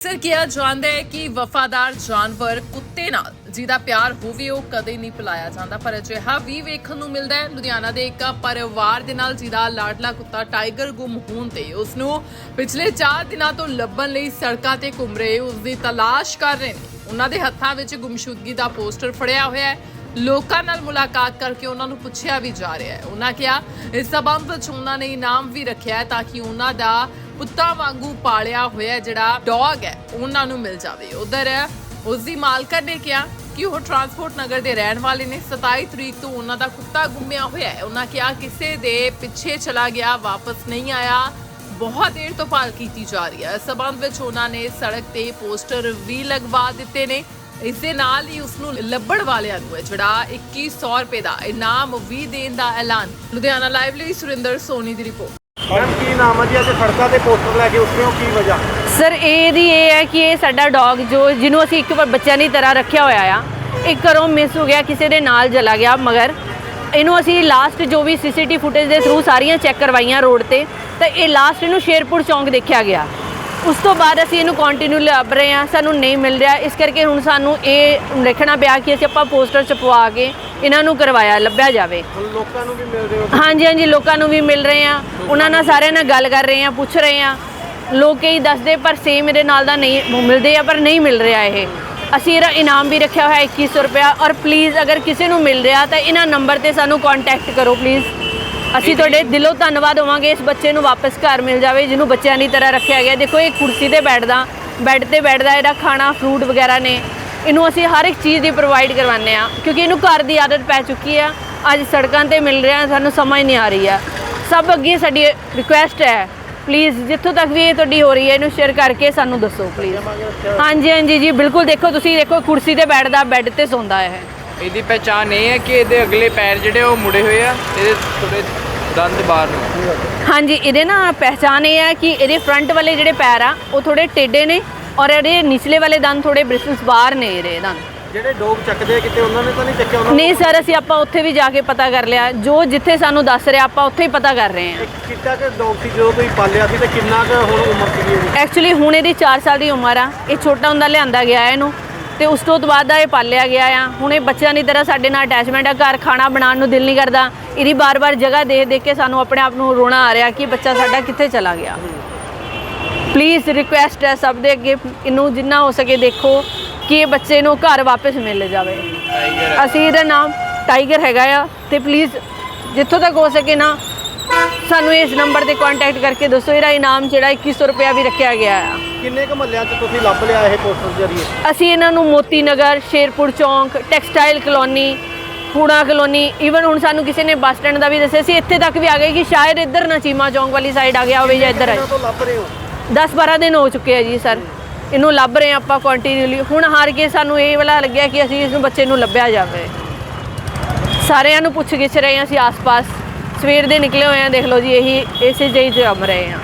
ਅਕਸਰ ਕਿਹਾ ਜਾਂਦਾ ਹੈ ਕਿ ਵਫਾਦਾਰ ਜਾਨਵਰ ਕੁੱਤੇ ਨਾਲ ਜਿਹਦਾ ਪਿਆਰ ਹੋਵੇ ਉਹ ਕਦੇ ਨਹੀਂ ਭੁਲਾਇਆ ਜਾਂਦਾ, ਪਰ ਅਜਿਹਾ ਵੀ ਵੇਖਣ ਨੂੰ ਮਿਲਦਾ ਹੈ। ਲੁਧਿਆਣਾ ਦੇ ਇੱਕ ਪਰਿਵਾਰ ਦੇ ਨਾਲ ਜਿਹਦਾ ਲਾਡਲਾ ਕੁੱਤਾ ਟਾਈਗਰ ਗੁੰਮ ਹੋਣ ਤੇ ਉਸ ਨੂੰ ਪਿਛਲੇ 4 ਦਿਨਾਂ ਤੋਂ ਲੱਭਣ ਲਈ ਸੜਕਾਂ ਤੇ ਘੁੰਮ ਰਹੇ ਉਸ ਦੀ ਤਲਾਸ਼ ਕਰ ਰਹੇ ਨੇ। ਉਹਨਾਂ ਦੇ ਹੱਥਾਂ ਵਿੱਚ ਗੁੰਮਸ਼ੁਦਗੀ ਦਾ ਪੋਸਟਰ ਫੜਿਆ ਹੋਇਆ ਹੈ। ਲੋਕਾਂ ਨਾਲ ਮੁਲਾਕਾਤ ਕਰਕੇ ਉਹਨਾਂ ਨੂੰ ਪੁੱਛਿਆ ਵੀ ਜਾ ਰਿਹਾ ਹੈ। ਉਹਨਾਂ ਕਿਹਾ, ਇਸ ਸਬੰਧ ਵਿੱਚ ਉਹਨਾਂ ਨੇ ਇਨਾਮ ਵੀ ਰੱਖਿਆ ਹੈ ਤਾਂ ਕਿ ਉਹਨਾਂ ਦਾ ਪੁੱਤਾਂ ਵਾਂਗੂ ਪਾਲਿਆ ਹੋਇਆ ਜਿਹੜਾ ਡੌਗ ਹੈ, ਉਹਨਾਂ ਨੂੰ ਮਿਲ ਜਾਵੇ। ਉਧਰ ਉਸ ਦੀ ਮਾਲਕਰ ਨੇ ਕਿਹਾ ਕਿ ਉਹ ਟਰਾਂਸਪੋਰਟ ਨਗਰ ਦੇ ਰਹਿਣ ਵਾਲੇ ਨੇ। 27 ਤਰੀਕ ਤੋਂ ਉਹਨਾਂ ਦਾ ਕੁੱਤਾ ਗੁੰਮਿਆ ਹੋਇਆ ਹੈ। ਉਹਨਾਂ ਕਿਹਾ ਕਿਸੇ ਦੇ ਪਿੱਛੇ ਚਲਾ ਗਿਆ, ਵਾਪਸ ਨਹੀਂ ਆਇਆ। ਬਹੁਤ ਦੇਰ ਤੋਂ ਭਾਲ ਕੀਤੀ ਜਾ ਰਹੀ ਹੈ। ਸਬੰਧ ਵਿੱਚ ਉਹਨਾਂ ਨੇ ਸੜਕ ਤੇ ਪੋਸਟਰ ਵੀ ਲਗਵਾ ਦਿੱਤੇ ਨੇ। ਇਸ ਦੇ ਨਾਲ ਹੀ ਉਸ ਨੂੰ ਲੱਭਣ ਵਾਲਿਆਂ ਨੂੰ ਹੈ ਜਿਹੜਾ 2100 ਰੁਪਏ ਦਾ ਇਨਾਮ ਵੀ ਦੇਣ ਦਾ ਐਲਾਨ। ਲੁਧਿਆਣਾ ਲਾਈਵ ਲਈ ਸੁਰਿੰਦਰ ਸੋਨੀ ਦੀ ਰਿਪੋਰਟ। ਮੈਮ ਕੀ ਨਾਮ ਹੈ ਜੀ? ਅੱਜ ਸੜਕਾਂ ਤੇ ਪੋਸਟਰ ਲੈ ਕੇ ਉੱਠੇ ਹੋ, ਕੀ ਵਜ੍ਹਾ? ਸਰ, ਇਹਦੀ ਇਹ ਹੈ ਕਿ ਇਹ ਸਾਡਾ ਡੌਗ ਜੋ, ਜਿਹਨੂੰ ਅਸੀਂ ਇੱਕ ਵਾਰ ਬੱਚਿਆਂ ਦੀ ਤਰ੍ਹਾਂ ਰੱਖਿਆ ਹੋਇਆ ਆ, ਇਹ ਘਰੋਂ ਮਿਸ ਹੋ ਗਿਆ, ਕਿਸੇ ਦੇ ਨਾਲ ਚਲਾ ਗਿਆ, ਮਗਰ ਇਹਨੂੰ ਅਸੀਂ ਲਾਸਟ ਜੋ ਵੀ ਸੀਸੀਟੀ ਫੁਟੇਜ ਦੇ ਥਰੂ ਸਾਰੀਆਂ ਚੈੱਕ ਕਰਵਾਈਆਂ ਰੋਡ ਤੇ, ਤਾਂ ਇਹ ਲਾਸਟ ਇਹਨੂੰ ਸ਼ੇਰਪੁਰ ਚੌਂਕ ਦੇਖਿਆ ਗਿਆ। ਉਸ ਤੋਂ ਬਾਅਦ ਅਸੀਂ ਇਹਨੂੰ ਕੰਟੀਨਿਊ ਲੱਭ ਰਹੇ ਹਾਂ ਸਾਨੂੰ ਨਹੀਂ ਮਿਲ ਰਿਹਾ। ਇਸ ਕਰਕੇ ਹੁਣ ਸਾਨੂੰ ਇਹ ਦੇਖਣਾ ਪਿਆ ਕਿ ਅਸੀਂ ਆਪਾਂ ਪੋਸਟਰ ਛਪਵਾ ਕੇ ਇਹਨਾਂ ਨੂੰ ਕਰਵਾਇਆ ਲੱਭਿਆ ਜਾਵੇ। ਹੁਣ ਲੋਕਾਂ ਨੂੰ ਵੀ ਮਿਲ ਰਹੇ ਹੋ ਹਾਂਜੀ ਹਾਂਜੀ ਲੋਕਾਂ ਨੂੰ ਵੀ ਮਿਲ ਰਹੇ ਆ ਉਹਨਾਂ ਨਾਲ ਸਾਰਿਆਂ ਨਾਲ ਗੱਲ ਕਰ ਰਹੇ ਆ ਪੁੱਛ ਰਹੇ ਆ ਲੋਕ ਕਈ ਦੱਸਦੇ ਪਰ ਸੇਮ ਮੇਰੇ ਨਾਲ ਦਾ ਨਹੀਂ ਮਿਲਦੇ ਆ ਪਰ ਨਹੀਂ ਮਿਲ ਰਿਹਾ ਇਹ। ਅਸੀਂ ਇਹਦਾ ਇਨਾਮ ਵੀ ਰੱਖਿਆ ਹੋਇਆ 2100 ਰੁਪਇਆ। ਔਰ ਪਲੀਜ਼ ਅਗਰ ਕਿਸੇ ਨੂੰ ਮਿਲ ਰਿਹਾ ਤਾਂ ਇਹਨਾਂ ਨੰਬਰ ਤੇ ਸਾਨੂੰ ਕੰਟੈਕਟ ਕਰੋ ਪਲੀਜ਼ ਅਸੀਂ ਤੁਹਾਡੇ ਦਿਲੋਂ ਧੰਨਵਾਦ ਹੋਵਾਂਗੇ ਇਸ ਬੱਚੇ ਨੂੰ ਵਾਪਸ ਘਰ ਮਿਲ ਜਾਵੇ, ਜਿਹਨੂੰ ਬੱਚਿਆਂ ਦੀ ਤਰ੍ਹਾਂ ਰੱਖਿਆ ਗਿਆ। ਦੇਖੋ, ਇਹ ਕੁਰਸੀ ਤੇ ਬੈਠਦਾ, ਬੈੱਡ ਤੇ ਬੈਠਦਾ, ਇਹਦਾ ਖਾਣਾ ਫਰੂਟ ਵਗੈਰਾ ਨੇ। ਇਹਨੂੰ ਅਸੀਂ ਹਰ ਇੱਕ ਚੀਜ਼ ਦੀ ਪ੍ਰੋਵਾਈਡ ਕਰਵਾਉਂਦੇ ਆ ਕਿਉਂਕਿ ਇਹਨੂੰ ਘਰ ਦੀ ਆਦਤ ਪੈ ਚੁੱਕੀ ਆ। ਅੱਜ ਸੜਕਾਂ ਤੇ ਮਿਲ ਰਿਹਾ, ਸਾਨੂੰ ਸਮਝ ਨਹੀਂ ਆ ਰਹੀ ਆ। ਸਭ ਅੱਗੇ ਸਾਡੀ ਰਿਕੁਐਸਟ ਹੈ। ਪਲੀਜ਼ ਜਿੱਥੋਂ ਤੱਕ ਵੀ ਇਹ ਤੁਹਾਡੀ ਹੋ ਰਹੀ ਹੈ, ਇਹਨੂੰ ਸ਼ੇਅਰ ਕਰਕੇ ਸਾਨੂੰ ਦੱਸੋ ਪਲੀਜ਼ ਹਾਂਜੀ ਹਾਂਜੀ ਜੀ, ਬਿਲਕੁਲ ਦੇਖੋ, ਤੁਸੀਂ ਦੇਖੋ, ਕੁਰਸੀ ਤੇ ਬੈਠਦਾ, ਬੈੱਡ ਤੇ ਸੌਂਦਾ ਹੈ। ਇਹਦੀ ਪਹਿਚਾਣ ਇਹ ਹੈ ਕਿ ਇਹਦੇ ਅਗਲੇ ਪੈਰ ਜਿਹੜੇ ਉਹ ਮੁੜੇ ਹੋਏ ਆ, ਇਹਦੇ ਥੋੜੇ ਦੰਦ ਬਾਹਰ ਨੂੰ। ਹਾਂਜੀ ਇਹਦੇ ਨਾ ਪਹਿਚਾਨ ਇਹ ਹੈ ਕਿ ਇਹਦੇ ਫਰੰਟ ਵਾਲੇ ਜਿਹੜੇ ਪੈਰ ਆ ਉਹ ਥੋੜੇ ਟੇਢੇ ਨੇ ਔਰ ਇਹਦੇ ਨਿਚਲੇ ਵਾਲੇ ਦੰਦ ਥੋੜੇ ਬ੍ਰਿਸਲਸ ਬਾਹਰ ਨੇ ਇਹਦੇ ਦੰਦ। ਜਿਹੜੇ ਡੋਗ ਚੱਕਦੇ ਆ ਕਿਤੇ ਉਹਨਾਂ ਨੇ ਤਾਂ ਨਹੀਂ ਚੱਕਿਆ ਉਹਨਾਂ ਨਹੀਂ ਸਰ ਅਸੀਂ ਆਪਾਂ ਉੱਥੇ ਵੀ ਜਾ ਕੇ ਪਤਾ ਕਰ ਲਿਆ। ਜੋ ਜਿੱਥੇ ਸਾਨੂੰ ਦੱਸ ਰਿਹਾ ਆਪਾਂ ਉੱਥੇ ਹੀ ਪਤਾ ਕਰ ਰਹੇ ਹਾਂ। ਇੱਕ ਕਿੱਡਾ ਕਿ ਡੋਗ ਸੀ ਜਦੋਂ ਤੁਸੀਂ ਪਾਲਿਆ ਸੀ ਤੇ ਕਿੰਨਾ ਕੁ ਹੁਣ ਉਮਰ ਸੀਗੀ ਇਹਦੀ? ਐਕਚੁਅਲੀ ਹੁਣ ਇਹਦੀ 4 ਸਾਲ ਦੀ ਉਮਰ ਆ। ਇਹ ਛੋਟਾ ਹੁੰਦਾ ਲਿਆਂਦਾ ਗਿਆ ਹੈ ਇਹਨੂੰ। ਤੇ ਉਸ ਤੋਂ ਬਾਅਦ ਦਾ ਇਹ ਪਾਲਿਆ ਗਿਆ ਆ। ਹੁਣ ਇਹ ਬੱਚਿਆਂ ਦੀ ਤਰ੍ਹਾਂ ਸਾਡੇ ਨਾਲ ਅਟੈਚਮੈਂਟ ਆ ਘਰ ਖਾਣਾ ਬਣਾਉਣ ਨੂੰ ਦਿਲ ਨਹੀਂ ਕਰਦਾ। ਇਹਦੀ ਬਾਰ-ਬਾਰ ਜਗ੍ਹਾ ਦੇਖ ਦੇਖ ਕੇ ਸਾਨੂੰ ਆਪਣੇ ਆਪ ਨੂੰ ਰੋਣਾ ਆ ਰਿਹਾ ਕਿ ਬੱਚਾ ਸਾਡਾ ਕਿੱਥੇ ਚਲਾ ਗਿਆ। ਪਲੀਜ਼ ਰਿਕੁਐਸਟ ਹੈ ਸਭ ਦੇ ਅੱਗੇ ਇਹਨੂੰ ਜਿੰਨਾ ਹੋ ਸਕੇ ਦੇਖੋ ਕਿ ਇਹ ਬੱਚੇ ਨੂੰ ਘਰ ਵਾਪਸ ਮਿਲ ਜਾਵੇ। ਅਸੀਂ ਇਹਦਾ ਨਾਮ ਟਾਈਗਰ ਹੈਗਾ ਆ ਤੇ ਪਲੀਜ਼ ਜਿੱਥੋਂ ਤੱਕ ਹੋ ਸਕੇ ਨਾ ਸਾਨੂੰ ਇਸ ਨੰਬਰ ਤੇ ਕੰਟੈਕਟ ਕਰਕੇ ਦੱਸੋ ਇਹਦਾ ਇਨਾਮ ਜਿਹੜਾ 2100 ਰੁਪਇਆ ਵੀ ਰੱਖਿਆ ਗਿਆ ਆ। ਕਿੰਨੇ ਕੁ ਮਹੱਲਿਆਂ 'ਚ ਤੁਸੀਂ ਲੱਭ ਲਿਆ ਇਹ ਪੋਸਟਰ ਜਰੀਏ? ਅਸੀਂ ਇਹਨਾਂ ਨੂੰ ਮੋਤੀ ਨਗਰ ਸ਼ੇਰਪੁਰ ਚੌਂਕ textile colony Hooda colony even ਹੁਣ ਸਾਨੂੰ ਕਿਸੇ ਨੇ ਬੱਸ ਸਟੈਂਡ ਦਾ ਵੀ ਦੱਸਿਆ ਸੀ ਇੱਥੇ ਤੱਕ ਵੀ ਆ ਗਏ ਕਿ ਸ਼ਾਇਦ ਇੱਧਰ ਨਾ ਚੀਮਾ ਚੌਂਕ ਵਾਲੀ ਸਾਈਡ ਆ ਗਿਆ ਹੋਵੇ ਜਾਂ ਇੱਧਰ ਆ। ਇਹਨਾਂ ਤੋਂ ਲੱਭ ਰਹੇ ਹੋ? 10-12 ਦਿਨ ਹੋ ਚੁੱਕੇ ਆ ਜੀ ਸਰ। ਇਹਨੂੰ ਲੱਭ ਰਹੇ ਆਪਾਂ ਕੰਟੀਨਿਊਲੀ ਹੁਣ ਹਾਰ ਕੇ ਸਾਨੂੰ ਇਹ ਵਾਲਾ ਲੱਗਿਆ ਕਿ ਅਸੀਂ ਇਸ ਨੂੰ ਬੱਚੇ ਨੂੰ ਲੱਭਿਆ ਜਾਵੇ। ਸਾਰਿਆਂ ਨੂੰ ਪੁੱਛ ਗਿੱਛ ਰਹੇ ਹਾਂ ਅਸੀਂ ਆਸ-ਪਾਸ। ਸਵੇਰ ਦੇ ਨਿਕਲੇ ਹੋਏ ਆ ਦੇਖ ਲਓ ਜੀ ਇਹੀ ਇਸੇ ਜਿਹੀ ਅੰਮ ਰਹੇ ਹਾਂ।